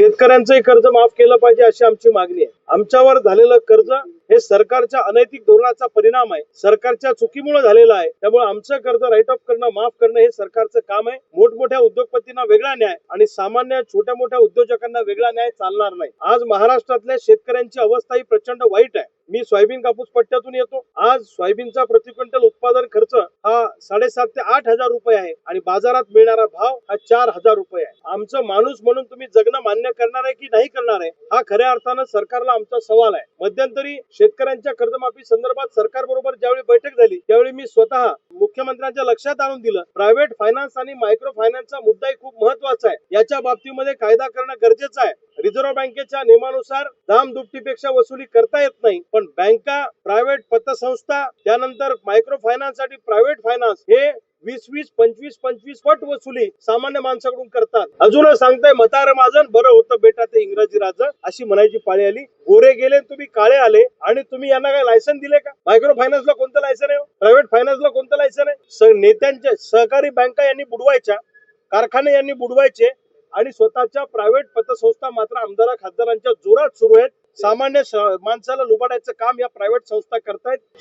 शेतकऱ्यांचंही कर्ज माफ केलं पाहिजे अशी आमची मागणी आहे. आमच्यावर झालेलं कर्ज हे सरकारच्या अनैतिक धोरणाचा परिणाम आहे. सरकारच्या चुकीमुळे झालेला आहे. त्यामुळे आमचं कर्ज राईट ऑफ करणं माफ करणं हे सरकारचं काम आहे. मोठमोठ्या उद्योगपतींना वेगळा न्याय आणि सामान्य छोट्या मोठ्या उद्योजकांना वेगळा न्याय चालणार नाही. आज महाराष्ट्रातल्या शेतकऱ्यांची अवस्था ही प्रचंड वाईट आहे. मी सोयाबीन कापूस पट्ट्यातून येतो. आज सोयाबीनचा प्रति क्विंटल उत्पादन साडेसात ते आठ हजार रुपये आहे आणि बाजारात मिळणारा भाव हा चार हजार रुपये आहे. आमचं माणूस म्हणून तुम्ही जगणं मान्य करणार आहे की नाही करणार आहे हा खऱ्या अर्थानं सरकारला आमचा सवाल आहे. मध्यंतरी शेतकऱ्यांच्या कर्जमाफी संदर्भात सरकार बरोबर ज्यावेळी बैठक झाली त्यावेळी मी स्वतः मुख्यमंत्र्यांच्या लक्षात आणून दिलं. प्रायव्हेट फायनान्स आणि मायक्रो फायनान्सचा मुद्दाही खूप महत्त्वाचा आहे. याच्या बाबतीमध्ये कायदा करणं गरजेचं आहे. रिझर्व्ह बँकेच्या नियमानुसार दाम दुपटीपेक्षा वसुली करता येत नाही. पण बँका प्रायव्हेट पतसंस्था त्यानंतर मायक्रो फायनान्ससाठी प्रायव्हेट फायनान्स हे वीस वीस पंचवीस पंचवीस पट वसुली सामान्य माणसाकडून करतात. अजूनच सांगताय मतार माझं बरं होतं बेटा ते इंग्रजी राज अशी म्हणायची पाळी आली. गोरे गेले तुम्ही काळे आले आणि तुम्ही यांना काय लायसन दिले का? मायक्रो फायनान्सला कोणतं लायसन आहे हो? प्रायव्हेट फायनान्सला कोणतं लायसन आहे? नेत्यांच्या सहकारी बँका यांनी बुडवायच्या कारखाने यांनी बुडवायचे आणि स्वतःच्या प्रायव्हेट पतसंस्था मात्र आमदार खासदारांच्या जोरात सुरू आहेत. सामान्य माणसाला लुबाडायचं काम या प्रायव्हेट संस्था करतायत.